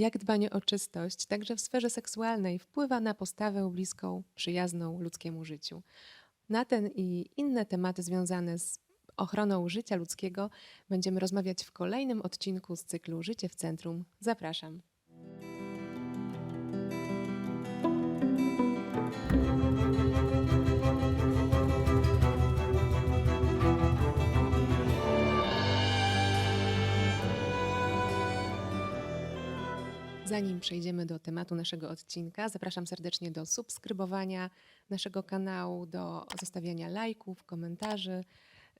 jak dbanie o czystość, także w sferze seksualnej, wpływa na postawę bliską, przyjazną ludzkiemu życiu. Na ten i inne tematy związane z ochroną życia ludzkiego będziemy rozmawiać w kolejnym odcinku z cyklu Życie w Centrum. Zapraszam. Zanim przejdziemy do tematu naszego odcinka, zapraszam serdecznie do subskrybowania naszego kanału, do zostawiania lajków, komentarzy,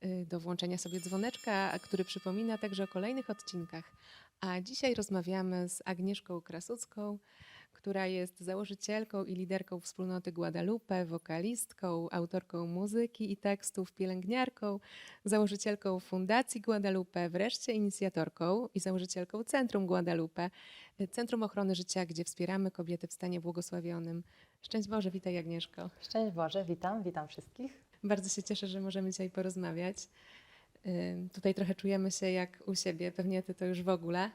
y, do włączenia sobie dzwoneczka, który przypomina także o kolejnych odcinkach. A dzisiaj rozmawiamy z Agnieszką Krasucką, która jest założycielką i liderką wspólnoty Guadalupe, wokalistką, autorką muzyki i tekstów, pielęgniarką, założycielką Fundacji Guadalupe, wreszcie inicjatorką i założycielką Centrum Guadalupe, Centrum Ochrony Życia, gdzie wspieramy kobiety w stanie błogosławionym. Szczęść Boże, witaj Agnieszko. Szczęść Boże, witam, witam wszystkich. Bardzo się cieszę, że możemy dzisiaj porozmawiać. Tutaj trochę czujemy się jak u siebie, pewnie ty to już w ogóle.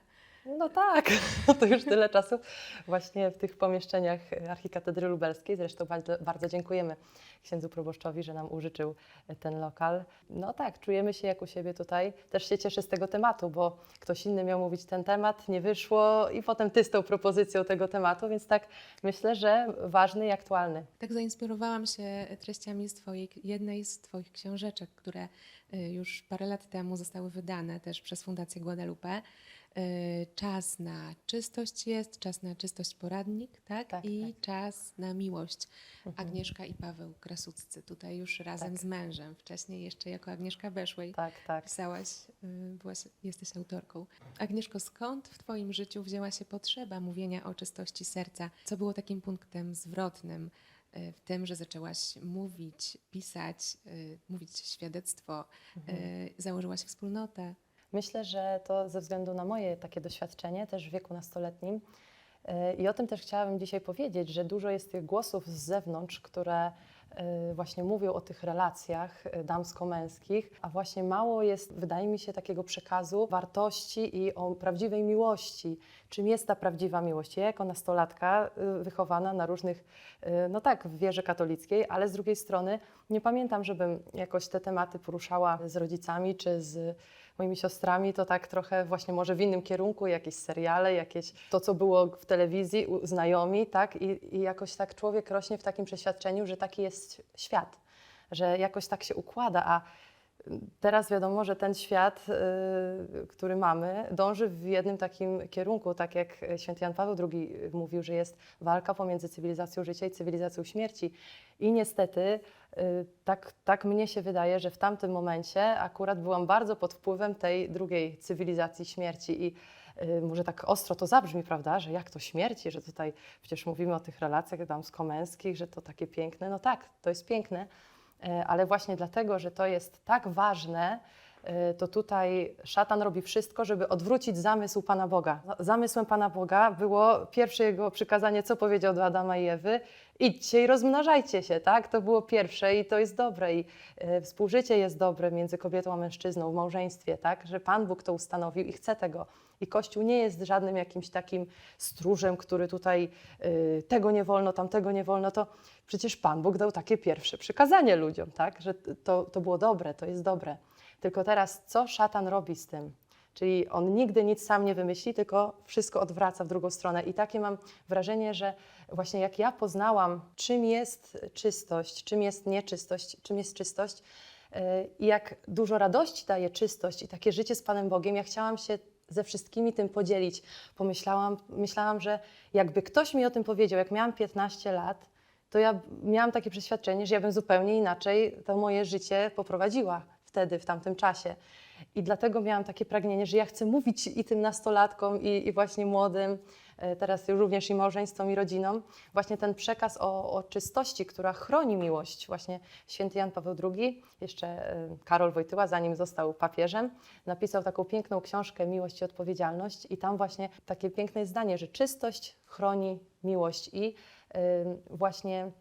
No tak, to już tyle czasu właśnie w tych pomieszczeniach Archikatedry Lubelskiej. Zresztą bardzo, bardzo dziękujemy księdzu proboszczowi, że nam użyczył ten lokal. No tak, czujemy się jak u siebie tutaj. Też się cieszę z tego tematu, bo ktoś inny miał mówić ten temat, nie wyszło i potem ty z tą propozycją tego tematu, więc tak myślę, że ważny i aktualny. Tak zainspirowałam się treściami z twojej, jednej z Twoich książeczek, które y, już parę lat temu zostały wydane też przez Fundację Guadalupe. Y, Czas na czystość jest, czas na czystość poradnik, tak? Tak, I tak. czas na miłość. Mhm. Agnieszka i Paweł Krasuccy, tutaj już razem Tak. z mężem, wcześniej jeszcze jako Agnieszka Beszłej. Tak, tak. Pisałaś, y, byłaś, jesteś autorką. Agnieszko, skąd w Twoim życiu wzięła się potrzeba mówienia o czystości serca? Co było takim punktem zwrotnym y, w tym, że zaczęłaś mówić, pisać, mówić świadectwo, y, założyłaś wspólnotę? Myślę, że to ze względu na moje takie doświadczenie, też w wieku nastoletnim. Yy, I o tym też chciałabym dzisiaj powiedzieć, że dużo jest tych głosów z zewnątrz, które właśnie mówią o tych relacjach yy, damsko-męskich, a właśnie mało jest, wydaje mi się, takiego przekazu wartości i o prawdziwej miłości. Czym jest ta prawdziwa miłość? Ja jako nastolatka yy, wychowana na różnych, no tak, w wierze katolickiej, ale z drugiej strony nie pamiętam, żebym jakoś te tematy poruszała z rodzicami czy z moimi siostrami, to tak trochę właśnie może w innym kierunku, jakieś seriale, jakieś to, co było w telewizji, znajomi, tak? I, I jakoś tak człowiek rośnie w takim przeświadczeniu, że taki jest świat, że jakoś tak się układa, a teraz wiadomo, że ten świat, y, który mamy, dąży w jednym takim kierunku, tak jak święty Jan Paweł II mówił, że jest walka pomiędzy cywilizacją życia i cywilizacją śmierci. I niestety y, tak, tak mnie się wydaje, że w tamtym momencie akurat byłam bardzo pod wpływem tej drugiej cywilizacji śmierci i może tak ostro to zabrzmi, prawda, że jak to śmierci, że tutaj przecież mówimy o tych relacjach damsko-męskich, że to takie piękne. No tak, to jest piękne, E, ale właśnie dlatego, że to jest tak ważne, e, to tutaj szatan robi wszystko, żeby odwrócić zamysł Pana Boga. Zamysłem Pana Boga było pierwsze jego przykazanie, co powiedział do Adama i Ewy: idźcie i rozmnażajcie się, tak? To było pierwsze i to jest dobre. I współżycie jest dobre między kobietą a mężczyzną w małżeństwie, tak? Że Pan Bóg to ustanowił i chce tego. I Kościół nie jest żadnym jakimś takim stróżem, który tutaj y, tego nie wolno, tamtego nie wolno. To przecież Pan Bóg dał takie pierwsze przykazanie ludziom, tak? Że to, to było dobre, to jest dobre. Tylko teraz, co szatan robi z tym? Czyli on nigdy nic sam nie wymyśli, tylko wszystko odwraca w drugą stronę. I takie mam wrażenie, że właśnie jak ja poznałam, czym jest czystość, czym jest nieczystość, czym jest czystość, y, i jak dużo radości daje czystość i takie życie z Panem Bogiem, ja chciałam się ze wszystkimi tym podzielić. Pomyślałam, myślałam, że jakby ktoś mi o tym powiedział, jak miałam 15 lat, to ja miałam takie przeświadczenie, że ja bym zupełnie inaczej to moje życie poprowadziła wtedy, w tamtym czasie. I dlatego miałam takie pragnienie, że ja chcę mówić i tym nastolatkom, i, i właśnie młodym, e, teraz również i małżeństwom, i rodzinom, właśnie ten przekaz o, o czystości, która chroni miłość. Właśnie święty Jan Paweł II, jeszcze e, Karol Wojtyła, zanim został papieżem, napisał taką piękną książkę Miłość i Odpowiedzialność i tam właśnie takie piękne zdanie, że czystość chroni miłość i y, właśnie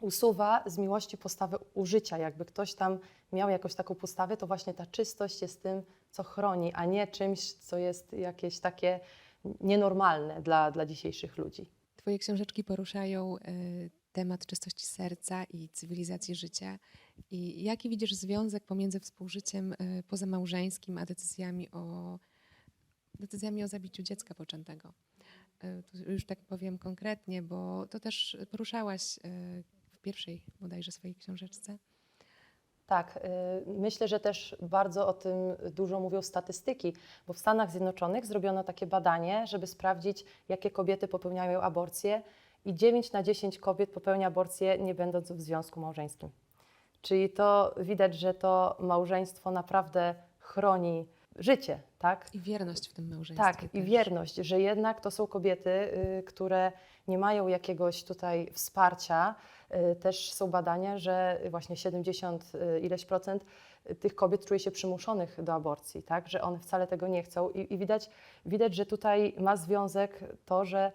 usuwa z miłości postawę użycia. Jakby ktoś tam miał jakąś taką postawę, to właśnie ta czystość jest tym, co chroni, a nie czymś, co jest jakieś takie nienormalne dla, dla dzisiejszych ludzi. Twoje książeczki poruszają e, temat czystości serca i cywilizacji życia. I jaki widzisz związek pomiędzy współżyciem e, pozamałżeńskim a decyzjami o, decyzjami o zabiciu dziecka poczętego? Tu już tak powiem konkretnie, bo to też poruszałaś pierwszej bodajże swojej książeczce. Tak, y, myślę, że też bardzo o tym dużo mówią statystyki, bo w Stanach Zjednoczonych zrobiono takie badanie, żeby sprawdzić, jakie kobiety popełniają aborcję i 9 na 10 kobiet popełnia aborcję nie będąc w związku małżeńskim. Czyli to widać, że to małżeństwo naprawdę chroni życie, tak? I wierność w tym małżeństwie. Tak, i też. wierność, że jednak to są kobiety, y, które nie mają jakiegoś tutaj wsparcia. Y, Też są badania, że właśnie 70 y, ileś procent tych kobiet czuje się przymuszonych do aborcji, tak? że one wcale tego nie chcą. I, i widać, widać, że tutaj ma związek to, że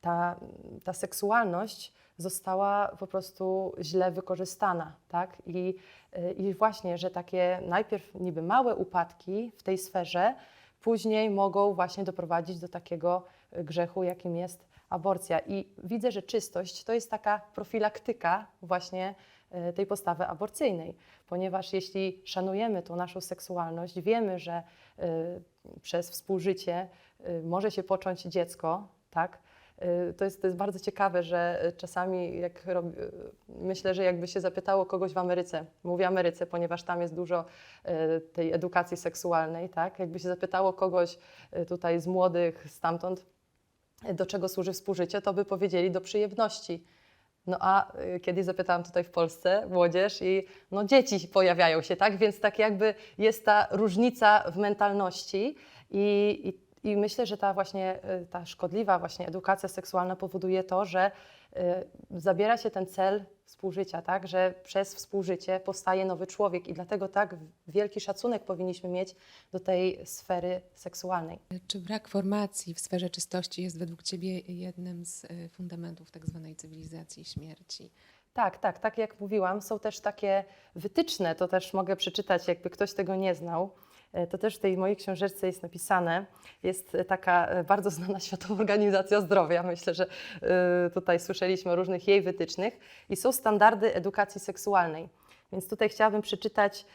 ta, ta seksualność została po prostu źle wykorzystana, tak? I, y, I właśnie, że takie najpierw niby małe upadki w tej sferze, później mogą właśnie doprowadzić do takiego y, grzechu, jakim jest aborcja. I widzę, że czystość to jest taka profilaktyka właśnie y, tej postawy aborcyjnej, ponieważ jeśli szanujemy tą naszą seksualność, wiemy, że przez współżycie może się począć dziecko, tak? Y, To jest, to jest bardzo ciekawe, że y, czasami jak y, myślę, że jakby się zapytało kogoś w Ameryce, mówię Ameryce, ponieważ tam jest dużo tej edukacji seksualnej, tak? Jakby się zapytało kogoś tutaj z młodych stamtąd, do czego służy współżycie, to by powiedzieli do przyjemności. No a kiedyś zapytałam tutaj w Polsce młodzież i no dzieci pojawiają się, tak? Więc tak jakby jest ta różnica w mentalności i, i i myślę, że ta właśnie y, ta szkodliwa właśnie edukacja seksualna powoduje to, że y, zabiera się ten cel współżycia, tak? że przez współżycie powstaje nowy człowiek i dlatego tak wielki szacunek powinniśmy mieć do tej sfery seksualnej. Czy brak formacji w sferze czystości jest według Ciebie jednym z e, fundamentów tak zwanej cywilizacji śmierci? Tak, tak, tak jak mówiłam, są też takie wytyczne, to też mogę przeczytać, jakby ktoś tego nie znał. E, To też w tej mojej książeczce jest napisane. Jest e, taka e, bardzo znana Światowa Organizacja Zdrowia. Myślę, że tutaj słyszeliśmy o różnych jej wytycznych. I są standardy edukacji seksualnej. Więc tutaj chciałabym przeczytać,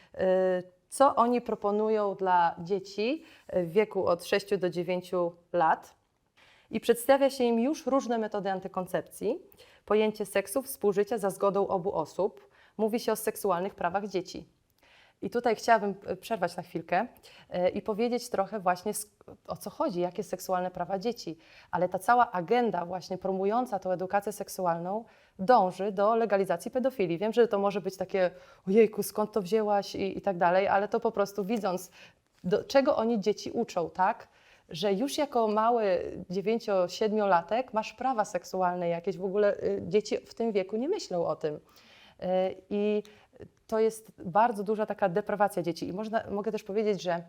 co oni proponują dla dzieci w wieku od 6 do 9 lat. I przedstawia się im już różne metody antykoncepcji pojęcie seksu, współżycia za zgodą obu osób. Mówi się o seksualnych prawach dzieci. I tutaj chciałabym e, przerwać na chwilkę e, i powiedzieć trochę właśnie o co chodzi, jakie seksualne prawa dzieci. Ale ta cała agenda właśnie promująca tą edukację seksualną dąży do legalizacji pedofilii. Wiem, że to może być takie ojejku, skąd to wzięłaś i, i tak dalej, ale to po prostu widząc, do czego oni dzieci uczą, tak? że już jako mały 9-7-latek masz prawa seksualne jakieś, w ogóle y, dzieci w tym wieku nie myślą o tym. Y, I to jest bardzo duża taka deprawacja dzieci. I można, mogę też powiedzieć, że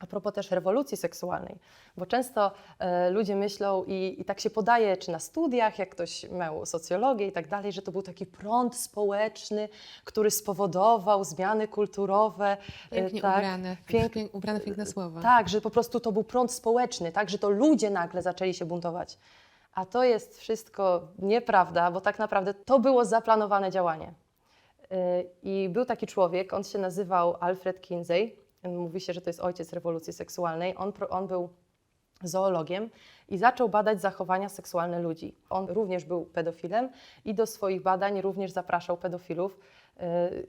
a propos też rewolucji seksualnej, bo często e, ludzie myślą i, i tak się podaje, czy na studiach, jak ktoś miał socjologię i tak dalej, że to był taki prąd społeczny, który spowodował zmiany kulturowe. e, Pięknie tak, ubrane, pięk- pięk, ubrane piękne słowa. tak, że po prostu to był prąd społeczny, tak, że to ludzie nagle zaczęli się buntować. A to jest wszystko nieprawda, bo tak naprawdę to było zaplanowane działanie. I był taki człowiek, on się nazywał Alfred Kinsey. Mówi się, że to jest ojciec rewolucji seksualnej. On, on był zoologiem i zaczął badać zachowania seksualne ludzi. On również był pedofilem i do swoich badań również zapraszał pedofilów.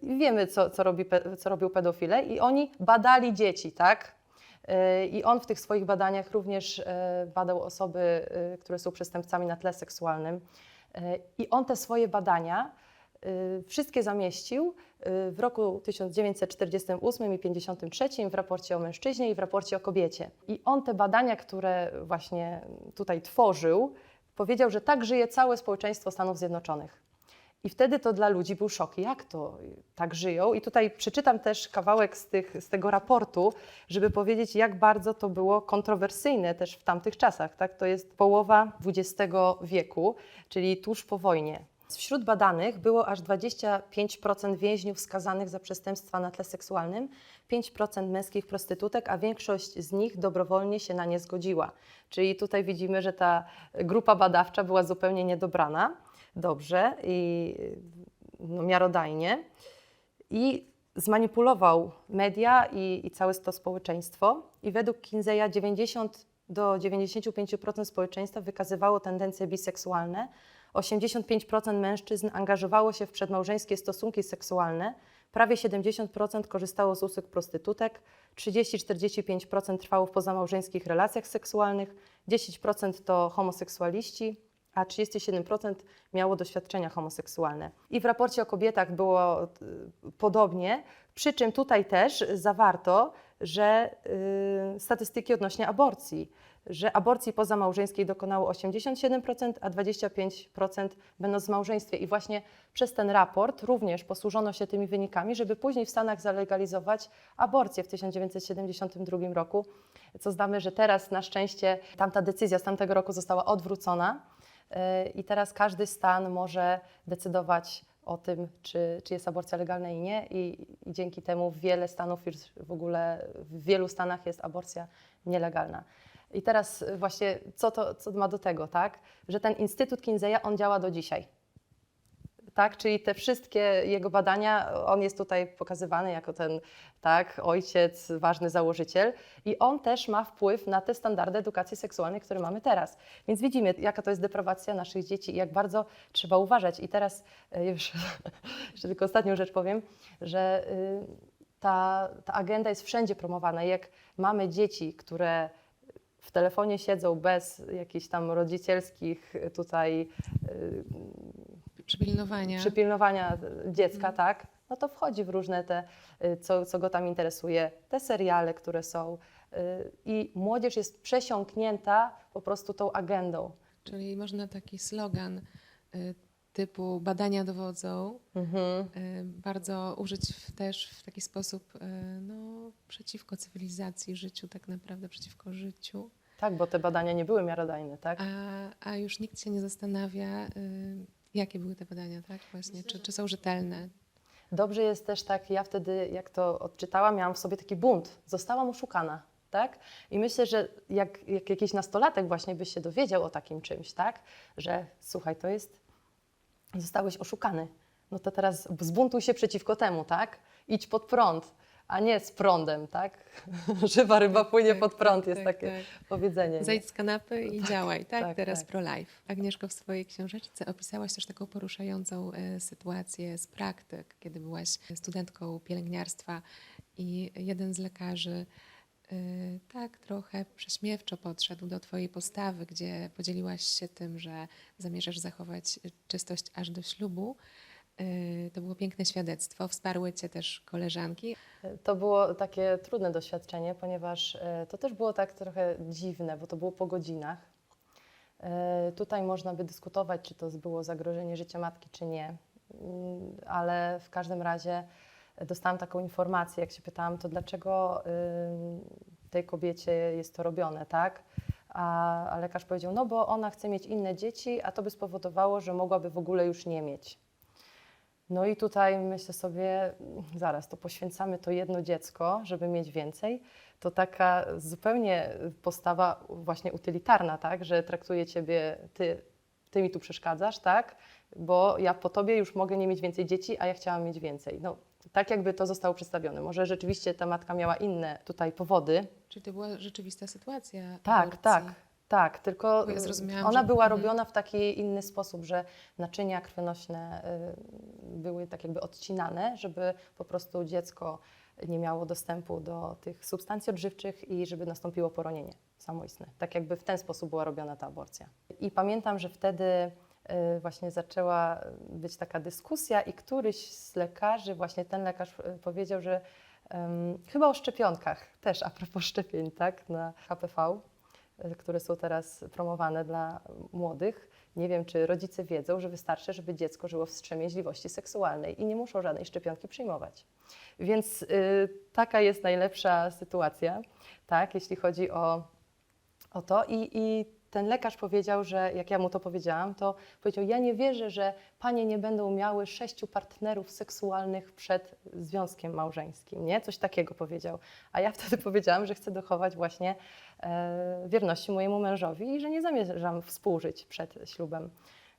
Yy, Wiemy, co, co, robi, co robią pedofile i oni badali dzieci, tak? Yy, I on w tych swoich badaniach również yy, badał osoby, yy, które są przestępcami na tle seksualnym. I on te swoje badania wszystkie zamieścił yy, w roku 1948 i 1953 w raporcie o mężczyźnie i w raporcie o kobiecie. I on te badania, które właśnie tutaj tworzył, powiedział, że tak żyje całe społeczeństwo Stanów Zjednoczonych. I wtedy to dla ludzi był szok. Jak to tak żyją? I tutaj przeczytam też kawałek z, tych, z tego raportu, żeby powiedzieć, jak bardzo to było kontrowersyjne też w tamtych czasach. Tak? To jest połowa XX wieku, czyli tuż po wojnie. Wśród badanych było aż 25% więźniów skazanych za przestępstwa na tle seksualnym, 5% męskich prostytutek, a większość z nich dobrowolnie się na nie zgodziła. Czyli tutaj widzimy, że ta grupa badawcza była zupełnie niedobrana. Dobrze i no, miarodajnie. I zmanipulował media i, i całe to społeczeństwo. I według Kinseya 90 do 95% społeczeństwa wykazywało tendencje biseksualne. 85% mężczyzn angażowało się w przedmałżeńskie stosunki seksualne, prawie 70% korzystało z usług prostytutek, 30-45% trwało w pozamałżeńskich relacjach seksualnych, 10% to homoseksualiści, a 37% miało doświadczenia homoseksualne. I w raporcie o kobietach było y, podobnie, przy czym tutaj też zawarto, że y, statystyki odnośnie aborcji, że aborcji pozamałżeńskiej dokonało 87%, a 25% będąc w małżeństwie. I właśnie przez ten raport również posłużono się tymi wynikami, żeby później w Stanach zalegalizować aborcję w 1972 roku, co znamy, że teraz na szczęście tamta decyzja z tamtego roku została odwrócona. Y, I teraz każdy stan może decydować o tym, czy, czy jest aborcja legalna i nie. I, I dzięki temu wiele stanów już w ogóle, w wielu stanach jest aborcja nielegalna. I teraz właśnie co to co ma do tego, tak? Że ten Instytut Kinseya, on działa do dzisiaj. Tak, czyli te wszystkie jego badania, on jest tutaj pokazywany jako ten tak, ojciec, ważny założyciel i on też ma wpływ na te standardy edukacji seksualnej, które mamy teraz. Więc widzimy, jaka to jest deprawacja naszych dzieci i jak bardzo trzeba uważać. I teraz e, już jeszcze tylko ostatnią rzecz powiem, że y, ta, ta agenda jest wszędzie promowana. Jak mamy dzieci, które w telefonie siedzą bez jakichś tam rodzicielskich tutaj y, Przypilnowania. przypilnowania dziecka, tak, no to wchodzi w różne te, y, co, co go tam interesuje, te seriale, które są. y, I młodzież jest przesiąknięta po prostu tą agendą. Czyli można taki slogan y, typu badania dowodzą Mhm. y, bardzo użyć w, też w taki sposób y, no, przeciwko cywilizacji, życiu tak naprawdę, przeciwko życiu. Tak, bo te badania nie były miarodajne, tak? A, a już nikt się nie zastanawia, y, jakie były te badania, tak? Właśnie, czy, czy są rzetelne. Dobrze jest też tak, ja wtedy, jak to odczytałam, miałam w sobie taki bunt. Zostałam oszukana, tak? I myślę, że jak, jak jakiś nastolatek właśnie by się dowiedział o takim czymś, tak? Że słuchaj, to jest, zostałeś oszukany. No to teraz zbuntuj się przeciwko temu, tak? Idź pod prąd, a nie z prądem, tak? Żywa ryba płynie Tak, pod prąd, tak, jest tak, takie tak. powiedzenie. nie? Zejdź z kanapy i działaj, tak? tak, Teraz tak. pro-life. Agnieszko, w swojej książeczce opisałaś też taką poruszającą e, sytuację z praktyk, kiedy byłaś studentką pielęgniarstwa i jeden z lekarzy tak trochę prześmiewczo podszedł do Twojej postawy, gdzie podzieliłaś się tym, że zamierzasz zachować czystość aż do ślubu. E, To było piękne świadectwo. Wsparły Cię też koleżanki. To było takie trudne doświadczenie, ponieważ e, to też było tak trochę dziwne, bo to było po godzinach. Tutaj można by dyskutować, czy to było zagrożenie życia matki, czy nie, ale w każdym razie dostałam taką informację, jak się pytałam, to dlaczego tej kobiecie jest to robione, tak? A, a lekarz powiedział, no bo ona chce mieć inne dzieci, a to by spowodowało, że mogłaby w ogóle już nie mieć. No i tutaj myślę sobie, zaraz, to poświęcamy to jedno dziecko, żeby mieć więcej. To taka zupełnie postawa właśnie utylitarna, tak, że traktuję ciebie, ty, ty mi tu przeszkadzasz, tak, bo ja po tobie już mogę nie mieć więcej dzieci, a ja chciałam mieć więcej. No, tak jakby to zostało przedstawione. Może rzeczywiście ta matka miała inne tutaj powody. Czy to była rzeczywista sytuacja? Tak, aborcji? tak. Tak, tylko ja zrozumiałam, ona że- była mhm. robiona w taki inny sposób, że naczynia krwionośne y, były tak jakby odcinane, żeby po prostu dziecko nie miało dostępu do tych substancji odżywczych i żeby nastąpiło poronienie samoistne. Tak jakby w ten sposób była robiona ta aborcja. I pamiętam, że wtedy właśnie zaczęła być taka dyskusja i któryś z lekarzy, właśnie ten lekarz y, powiedział, że em, chyba o szczepionkach, też a propos szczepień, tak, na HPV, y, które są teraz promowane dla młodych. Nie wiem, czy rodzice wiedzą, że wystarczy, żeby dziecko żyło w wstrzemięźliwości seksualnej i nie muszą żadnej szczepionki przyjmować. Więc y, taka jest najlepsza sytuacja, tak, jeśli chodzi o, o to. I, I ten lekarz powiedział, że jak ja mu to powiedziałam, to powiedział: Ja nie wierzę, że panie nie będą miały sześciu partnerów seksualnych przed związkiem małżeńskim. Nie? Coś takiego powiedział. A ja wtedy powiedziałam, że chcę dochować właśnie e, wierności mojemu mężowi i że nie zamierzam współżyć przed ślubem.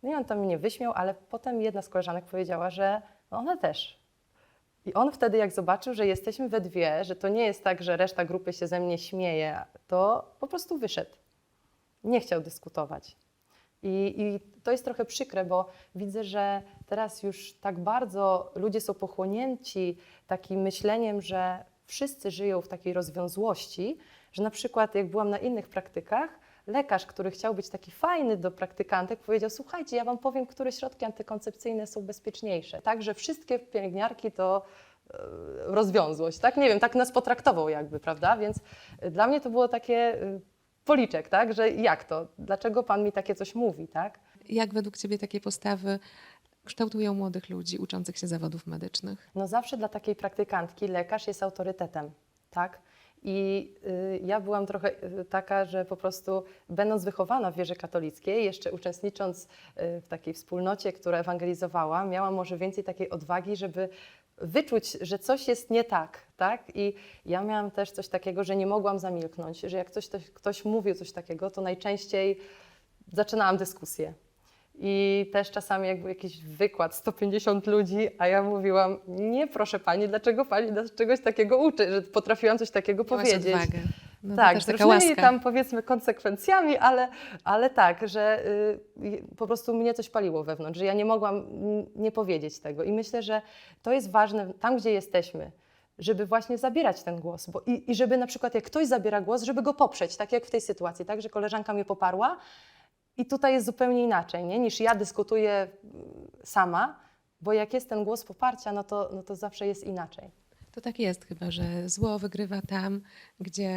No i on tam mnie wyśmiał, ale potem jedna z koleżanek powiedziała, że ona też. I on wtedy, jak zobaczył, że jesteśmy we dwie, że to nie jest tak, że reszta grupy się ze mnie śmieje, to po prostu wyszedł. Nie chciał dyskutować. I, I to jest trochę przykre, bo widzę, że teraz już tak bardzo ludzie są pochłonięci takim myśleniem, że wszyscy żyją w takiej rozwiązłości, że na przykład jak byłam na innych praktykach, lekarz, który chciał być taki fajny do praktykantek, powiedział: Słuchajcie, ja wam powiem, które środki antykoncepcyjne są bezpieczniejsze. Także wszystkie pielęgniarki to e, rozwiązłość, tak? Nie wiem, tak nas potraktował jakby, prawda? Więc dla mnie to było takie e, policzek, tak? Że jak to? Dlaczego pan mi takie coś mówi, tak? Jak według Ciebie takie postawy kształtują młodych ludzi uczących się zawodów medycznych? No zawsze dla takiej praktykantki lekarz jest autorytetem, tak? I y, ja byłam trochę y, taka, że po prostu będąc wychowana w wierze katolickiej, jeszcze uczestnicząc y, w takiej wspólnocie, która ewangelizowała, miałam może więcej takiej odwagi, żeby wyczuć, że coś jest nie tak, tak? I ja miałam też coś takiego, że nie mogłam zamilknąć, że jak ktoś, ktoś, ktoś mówił coś takiego, to najczęściej zaczynałam dyskusję. I też czasami jak był jakiś wykład, 150 ludzi, a ja mówiłam, nie proszę Pani, dlaczego Pani nas czegoś takiego uczy, że potrafiłam coś takiego Miałaś powiedzieć. odwagę. No, tak, z różnymi tam powiedzmy konsekwencjami, ale, ale tak, że y, po prostu mnie coś paliło wewnątrz, że ja nie mogłam nie powiedzieć tego. I myślę, że to jest ważne tam, gdzie jesteśmy, żeby właśnie zabierać ten głos. Bo i, I żeby na przykład jak ktoś zabiera głos, żeby go poprzeć, tak jak w tej sytuacji, tak, że koleżanka mnie poparła i tutaj jest zupełnie inaczej, nie? niż ja dyskutuję mm, sama, bo jak jest ten głos poparcia, no to, no to zawsze jest inaczej. To tak jest chyba, że zło wygrywa tam, gdzie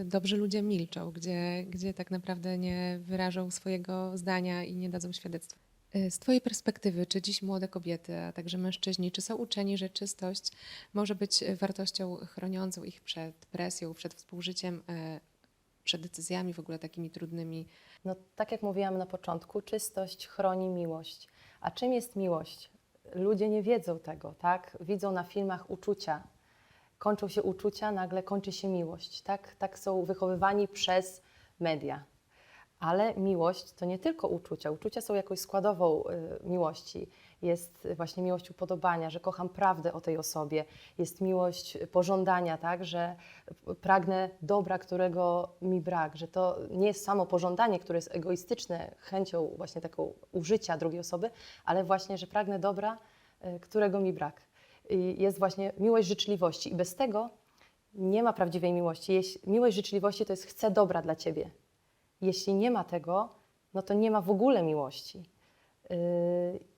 y, dobrzy ludzie milczą, gdzie, gdzie tak naprawdę nie wyrażą swojego zdania i nie dadzą świadectwa. Y, Z Twojej perspektywy, czy dziś młode kobiety, a także mężczyźni, czy są uczeni, że czystość może być wartością chroniącą ich przed presją, przed współżyciem, y, przed decyzjami w ogóle takimi trudnymi? No, tak jak mówiłam na początku, czystość chroni miłość. A czym jest miłość? Ludzie nie wiedzą tego, tak? Widzą na filmach uczucia. Kończą się uczucia, nagle kończy się miłość, tak? Tak są wychowywani przez media. Ale miłość to nie tylko uczucia. Uczucia są jakąś składową y, miłości. Jest właśnie miłość upodobania, że kocham prawdę o tej osobie. Jest miłość pożądania, tak? Że pragnę dobra, którego mi brak. Że to nie jest samo pożądanie, które jest egoistyczne, chęcią właśnie taką użycia drugiej osoby, ale właśnie, że pragnę dobra, y, którego mi brak. I jest właśnie miłość życzliwości. I bez tego nie ma prawdziwej miłości. Miłość życzliwości to jest chcę dobra dla ciebie. Jeśli nie ma tego, no to nie ma w ogóle miłości. Yy,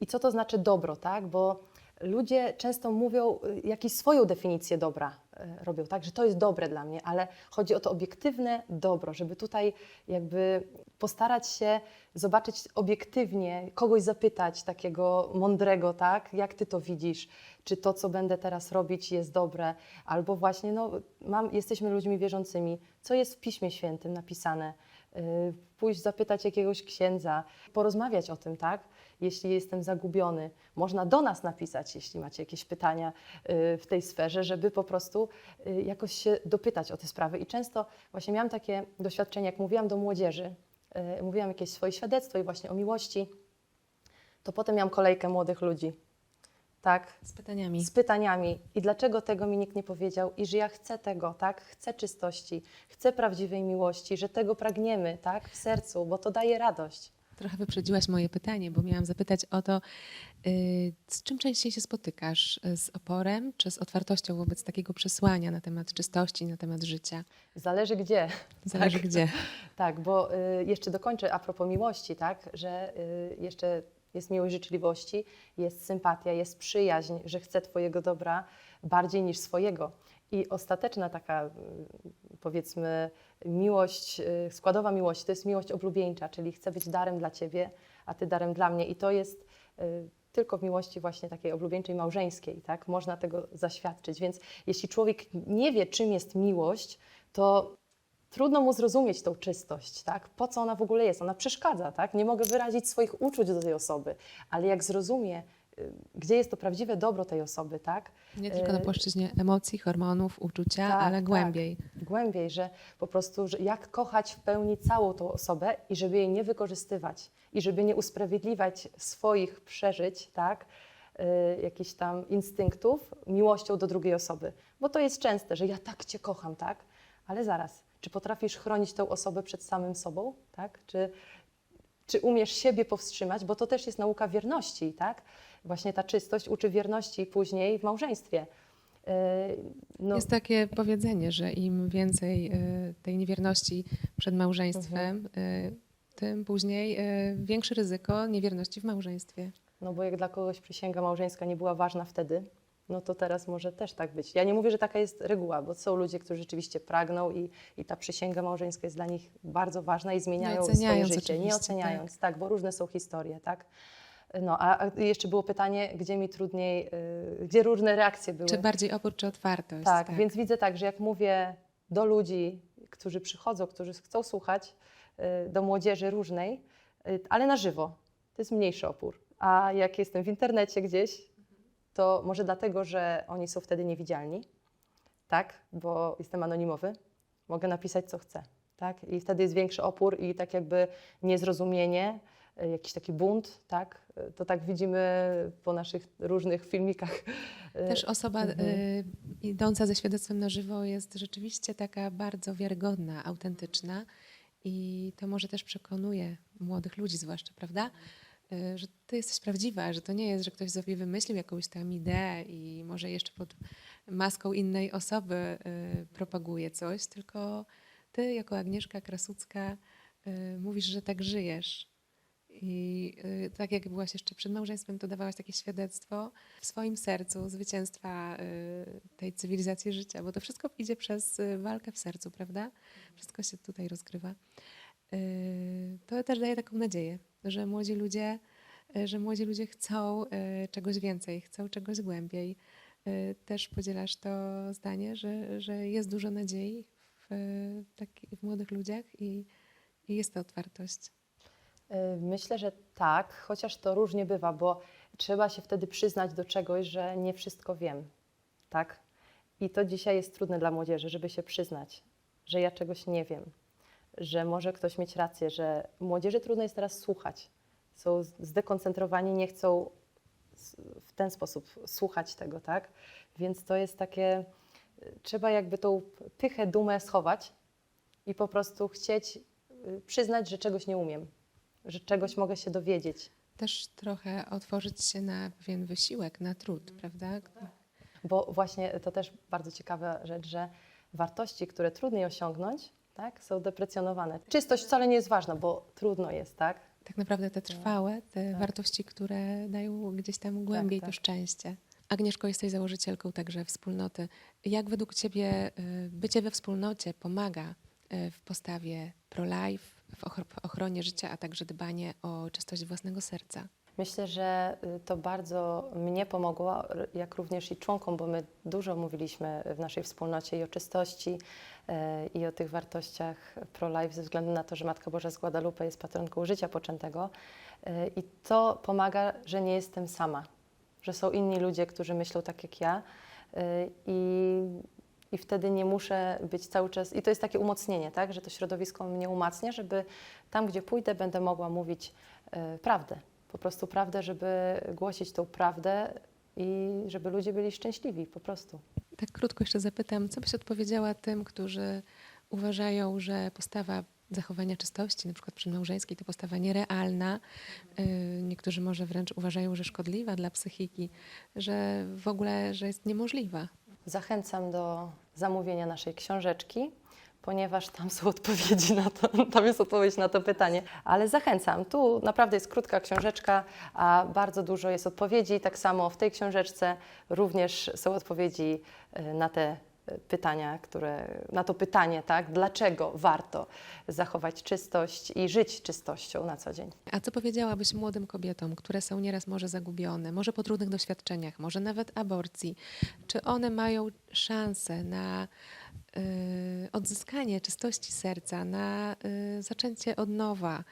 I co to znaczy dobro, tak? Bo ludzie często mówią y, jakąś swoją definicję dobra, y, robią, tak? Że to jest dobre dla mnie, ale chodzi o to obiektywne dobro, żeby tutaj jakby postarać się zobaczyć obiektywnie, kogoś zapytać takiego mądrego, tak? Jak ty to widzisz? Czy to, co będę teraz robić, jest dobre? Albo właśnie, no, mam, jesteśmy ludźmi wierzącymi. Co jest w Piśmie Świętym napisane? y, pójść zapytać jakiegoś księdza, porozmawiać o tym, tak? Jeśli jestem zagubiony, można do nas napisać, jeśli macie jakieś pytania y, w tej sferze, żeby po prostu y, jakoś się dopytać o te sprawy. I często właśnie miałam takie doświadczenie, jak mówiłam do młodzieży, y, mówiłam jakieś swoje świadectwo i właśnie o miłości, to potem miałam kolejkę młodych ludzi, tak? Z pytaniami. z pytaniami i dlaczego tego mi nikt nie powiedział i że ja chcę tego, tak? Chcę czystości, chcę prawdziwej miłości, że tego pragniemy, tak? W sercu, bo to daje radość. Trochę wyprzedziłaś moje pytanie, bo miałam zapytać o to, y, z czym częściej się spotykasz? Z oporem czy z otwartością wobec takiego przesłania na temat czystości, na temat życia? Zależy gdzie. Zależy Tak. gdzie. Tak, bo y, jeszcze dokończę a propos miłości, tak? Że y, jeszcze jest miłość życzliwości, jest sympatia, jest przyjaźń, że chcę Twojego dobra bardziej niż swojego. I ostateczna taka, y, powiedzmy, miłość, y, składowa miłości to jest miłość oblubieńcza, czyli chcę być darem dla Ciebie, a Ty darem dla mnie. I to jest y, tylko w miłości właśnie takiej oblubieńczej, małżeńskiej, tak? Można tego zaświadczyć. Więc jeśli człowiek nie wie, czym jest miłość, to trudno mu zrozumieć tą czystość, tak? Po co ona w ogóle jest? Ona przeszkadza, tak? Nie mogę wyrazić swoich uczuć do tej osoby, ale jak zrozumie, gdzie jest to prawdziwe dobro tej osoby, tak? Nie tylko na E, płaszczyźnie emocji, hormonów, uczucia, Tak, ale tak. głębiej. głębiej, że po prostu, że jak kochać w pełni całą tą osobę i żeby jej nie wykorzystywać i żeby nie usprawiedliwiać swoich przeżyć, tak, y, jakichś tam instynktów miłością do drugiej osoby. Bo to jest częste, że ja tak Cię kocham, tak, ale zaraz, czy potrafisz chronić tę osobę przed samym sobą, tak, czy, czy umiesz siebie powstrzymać, bo to też jest nauka wierności, tak, właśnie ta czystość uczy wierności później w małżeństwie. Y, No, Jest takie powiedzenie, że im więcej y, tej niewierności przed małżeństwem, y, tym później większe ryzyko niewierności w małżeństwie. No bo jak dla kogoś przysięga małżeńska nie była ważna wtedy, no to teraz może też tak być. Ja nie mówię, że taka jest reguła, bo są ludzie, którzy rzeczywiście pragną i, i ta przysięga małżeńska jest dla nich bardzo ważna i zmieniają swoje życie, nie oceniając, tak. bo różne są historie, tak. No, a, jeszcze było pytanie, gdzie mi trudniej, y, gdzie różne reakcje były. Czy bardziej opór, czy otwartość? Tak, więc widzę tak, że jak mówię do ludzi, którzy przychodzą, którzy chcą słuchać, y, do młodzieży różnej, y, ale na żywo, to jest mniejszy opór. A jak jestem w internecie gdzieś, to może dlatego, że oni są wtedy niewidzialni, tak, bo jestem anonimowy, mogę napisać co chcę, tak, i wtedy jest większy opór i tak jakby niezrozumienie, jakiś taki bunt, tak, y, to tak widzimy po naszych różnych filmikach. y, Też osoba Mhm. y, idąca ze świadectwem na żywo jest rzeczywiście taka bardzo wiarygodna, autentyczna i to może też przekonuje młodych ludzi zwłaszcza, prawda? Y, że ty jesteś prawdziwa, że to nie jest, że ktoś sobie wymyślił jakąś tam ideę i może jeszcze pod maską innej osoby y, propaguje coś, tylko ty jako Agnieszka Krasucka y, mówisz, że tak żyjesz. I y, tak jak byłaś jeszcze przed małżeństwem, to dawałaś takie świadectwo w swoim sercu zwycięstwa y, tej cywilizacji życia, bo to wszystko idzie przez y, walkę w sercu, prawda? Wszystko się tutaj rozgrywa. To też daje taką nadzieję, że młodzi ludzie, że młodzi ludzie chcą czegoś więcej, chcą czegoś głębiej. Też podzielasz to zdanie, że, że jest dużo nadziei w, taki, w młodych ludziach i, i jest to otwartość. Y, Myślę, że tak, chociaż to różnie bywa, bo trzeba się wtedy przyznać do czegoś, że nie wszystko wiem, tak? I to dzisiaj jest trudne dla młodzieży, żeby się przyznać, że ja czegoś nie wiem, że może ktoś mieć rację, że młodzieży trudno jest teraz słuchać. Są zdekoncentrowani, nie chcą w ten sposób słuchać tego, tak? Więc to jest takie, y, trzeba jakby tą pychę, dumę schować i po prostu chcieć y, przyznać, że czegoś nie umiem, że czegoś mogę się dowiedzieć. Też trochę otworzyć się na pewien wysiłek, na trud, prawda? Bo właśnie to też bardzo ciekawa rzecz, że wartości, które trudniej osiągnąć, tak, są deprecjonowane. Czystość wcale nie jest ważna, bo trudno jest, tak? Tak naprawdę te trwałe, te tak. wartości, które dają gdzieś tam głębiej tak. to szczęście. Agnieszko, jesteś założycielką także wspólnoty. Jak według Ciebie y, bycie we wspólnocie pomaga y, w postawie pro-life, w ochro- w ochronie życia, a także dbanie o czystość własnego serca? Myślę, że y, to bardzo mnie pomogło, jak również i członkom, bo my dużo mówiliśmy w naszej wspólnocie i o czystości, e, i o tych wartościach pro-life, ze względu na to, że Matka Boża z Guadalupe jest patronką życia poczętego. E, I to pomaga, że nie jestem sama, że są inni ludzie, którzy myślą tak jak ja. e, I, I wtedy nie muszę być cały czas. I to jest takie umocnienie, tak? że to środowisko mnie umacnia, żeby tam, gdzie pójdę, będę mogła mówić e, prawdę po prostu prawdę, żeby głosić tą prawdę i żeby ludzie byli szczęśliwi po prostu. Tak krótko jeszcze zapytam, co byś odpowiedziała tym, którzy uważają, że postawa zachowania czystości, na przykład przedmałżeńskiej, to postawa nierealna. Y, Niektórzy może wręcz uważają, że szkodliwa dla psychiki, że w ogóle, że jest niemożliwa. Zachęcam do zamówienia naszej książeczki, ponieważ tam są odpowiedzi na to, tam jest odpowiedź na to pytanie. Ale zachęcam, tu naprawdę jest krótka książeczka, a bardzo dużo jest odpowiedzi. Tak samo w tej książeczce również są odpowiedzi y, na te pytania, które, na to pytanie, tak, dlaczego warto zachować czystość i żyć czystością na co dzień. A co powiedziałabyś młodym kobietom, które są nieraz może zagubione, może po trudnych doświadczeniach, może nawet aborcji? Czy one mają szansę na y, odzyskanie czystości serca, na y, zaczęcie od nowa?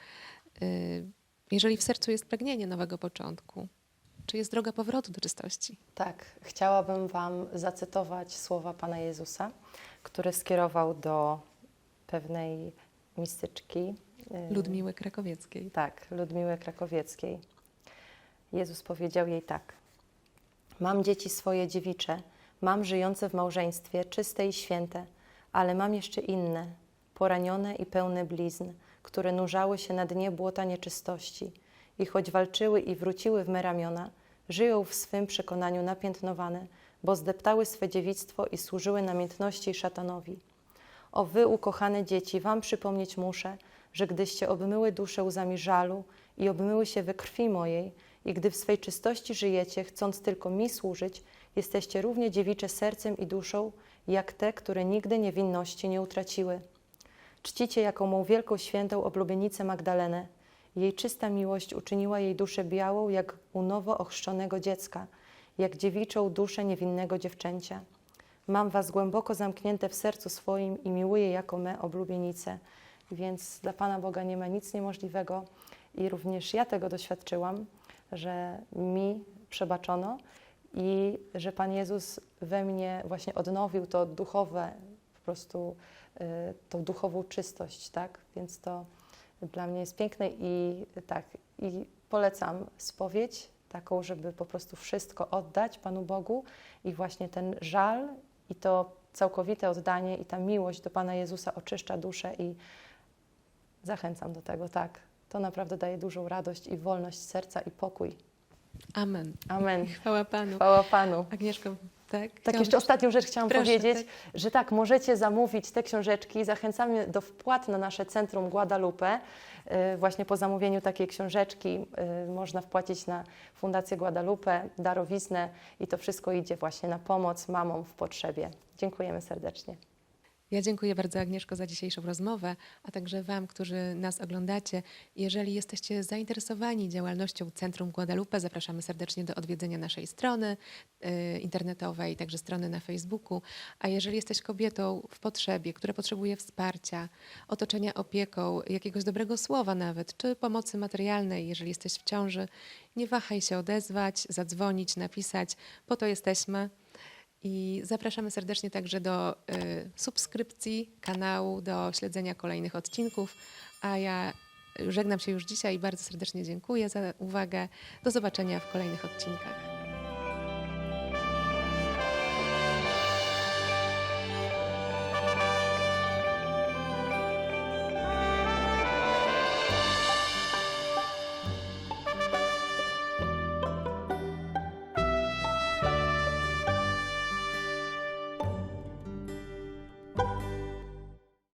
Y, jeżeli w sercu jest pragnienie nowego początku, czy jest droga powrotu do czystości? Tak, chciałabym Wam zacytować słowa Pana Jezusa, które skierował do pewnej mistyczki. y, Ludmiły Krakowieckiej. Tak, Ludmiły Krakowieckiej. Jezus powiedział jej tak: Mam dzieci swoje dziewicze, mam żyjące w małżeństwie, czyste i święte, ale mam jeszcze inne, poranione i pełne blizn, które nurzały się na dnie błota nieczystości. I choć walczyły i wróciły w me ramiona, żyją w swym przekonaniu napiętnowane, bo zdeptały swe dziewictwo i służyły namiętności szatanowi. O wy, ukochane dzieci, wam przypomnieć muszę, że gdyście obmyły duszę łzami żalu i obmyły się we krwi mojej, i gdy w swej czystości żyjecie, chcąc tylko mi służyć, jesteście równie dziewicze sercem i duszą, jak te, które nigdy niewinności nie utraciły. Czcicie jaką mą wielką świętą oblubienicę Magdalenę. Jej czysta miłość uczyniła jej duszę białą, jak u nowo ochrzczonego dziecka, jak dziewiczą duszę niewinnego dziewczęcia. Mam was głęboko zamknięte w sercu swoim i miłuję jako me oblubienice. Więc dla Pana Boga nie ma nic niemożliwego i również ja tego doświadczyłam, że mi przebaczono i że Pan Jezus we mnie właśnie odnowił to duchowe, po prostu y, tą duchową czystość, tak? Więc to dla mnie jest piękne i tak, i polecam spowiedź taką, żeby po prostu wszystko oddać Panu Bogu i właśnie ten żal i to całkowite oddanie i ta miłość do Pana Jezusa oczyszcza duszę i zachęcam do tego, tak. To naprawdę daje dużą radość i wolność serca i pokój. Amen. Amen. Chwała Panu. Chwała Panu. Agnieszko, tak? Tak, jeszcze ostatnią rzecz chciałam Proszę, powiedzieć, tak. że tak, możecie zamówić te książeczki. Zachęcamy do wpłat na nasze centrum Guadalupe. Y, Właśnie po zamówieniu takiej książeczki y, można wpłacić na Fundację Guadalupe, darowiznę i to wszystko idzie właśnie na pomoc mamom w potrzebie. Dziękujemy serdecznie. Ja dziękuję bardzo Agnieszko za dzisiejszą rozmowę, a także Wam, którzy nas oglądacie. Jeżeli jesteście zainteresowani działalnością Centrum Guadalupe, zapraszamy serdecznie do odwiedzenia naszej strony y, internetowej, także strony na Facebooku. A jeżeli jesteś kobietą w potrzebie, która potrzebuje wsparcia, otoczenia opieką, jakiegoś dobrego słowa nawet, czy pomocy materialnej, jeżeli jesteś w ciąży, nie wahaj się odezwać, zadzwonić, napisać. Po to jesteśmy. I zapraszamy serdecznie także do y, subskrypcji kanału, do śledzenia kolejnych odcinków. A ja żegnam się już dzisiaj i bardzo serdecznie dziękuję za uwagę. Do zobaczenia w kolejnych odcinkach.